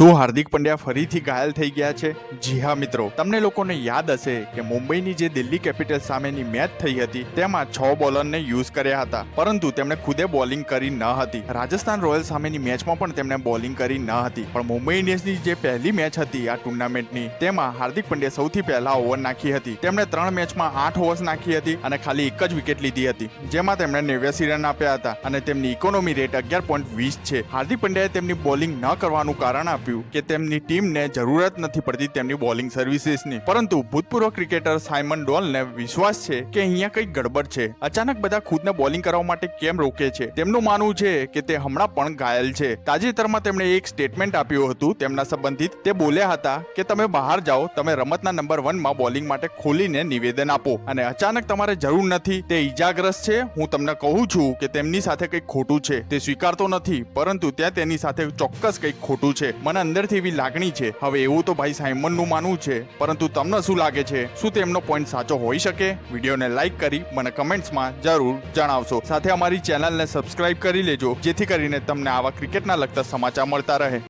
શું હાર્દિક પંડ્યા ફરીથી ઘાયલ થઈ ગયા છે? જી હા મિત્રો. તમને લોકોને યાદ હશે કે મુંબઈની જે દિલ્હી કેપિટલ સામેની મેચ થઈ હતી, તેમાં છ બોલરને યુઝ કર્યા હતા. પરંતુ તેમણે ખુદે બોલિંગ કરી ન હતી. રાજસ્થાન રોયલ સામેની મેચમાં પણ તેમણે બોલિંગ કરી ન હતી. પણ મુંબઈ ઇન્ડિયન્સની જે પહેલી મેચ હતી આ ટુર્નામેન્ટની, તેમાં હાર્દિક પંડ્યા સૌથી પહેલા ઓવર નાખી હતી. તેમણે ત્રણ મેચમાં આઠ ઓવર્સ નાખી હતી અને ખાલી એક જ વિકેટ લીધી હતી. જેમાં તેમણે નેવ્યાસી રન આપ્યા હતા અને તેમની ઇકોનોમી રેટ અગિયાર પોઈન્ટ વીસ છે. હાર્દિક પંડ્યાએ તેમની બોલિંગ ન કરવાનું કારણ આપ્યું કે તેમની ટીમને જરૂરત નથી પડતી તેમની બોલિંગ સર્વિસીસની. પરંતુ ભૂતપૂર્વ ક્રિકેટર સાયમન ડોલને વિશ્વાસ છે કે અહીંયા કંઈક ગડબડ છે. અચાનક બધા ખુદને બોલિંગ કરવા માટે કેમ રોકે છે? તેમનું માનવું છે કે તે હમણાં પણ ઘાયલ છે. તાજેતરમાં તેમણે એક સ્ટેટમેન્ટ આપ્યું હતું તેમના સંબંધિત. તે બોલ્યા હતા કે તમે બહાર જાઓ, તમે રમતના નંબર વનમાં બોલિંગ માટે ખોલીને નિવેદન આપો. અને અચાનક તમારે જરૂર નથી. તે ઈજાગ્રસ્ત છે. હું તમને કહું છું કે તેમની સાથે કંઈક ખોટું છે. તે સ્વીકારતો નથી, પરંતુ ત્યાં તેની સાથે ચોક્કસ કંઈક ખોટું છે. મને અંદરથી એવી લાગણી છે. હવે એવું તો ભાઈ સાયમનનું માનવું છે. પરંતુ તમને શું લાગે છે? શું તેમનો પોઈન્ટ સાચો હોઈ શકે? વિડીયોને લાઈક કરી મને કમેન્ટ્સમાં જરૂર જણાવશો. સાથે અમારી ચેનલને સબસ્ક્રાઇબ કરી લેજો. જેથી કરીને તમને આવા ક્રિકેટના લગતા સમાચાર મળતા રહે.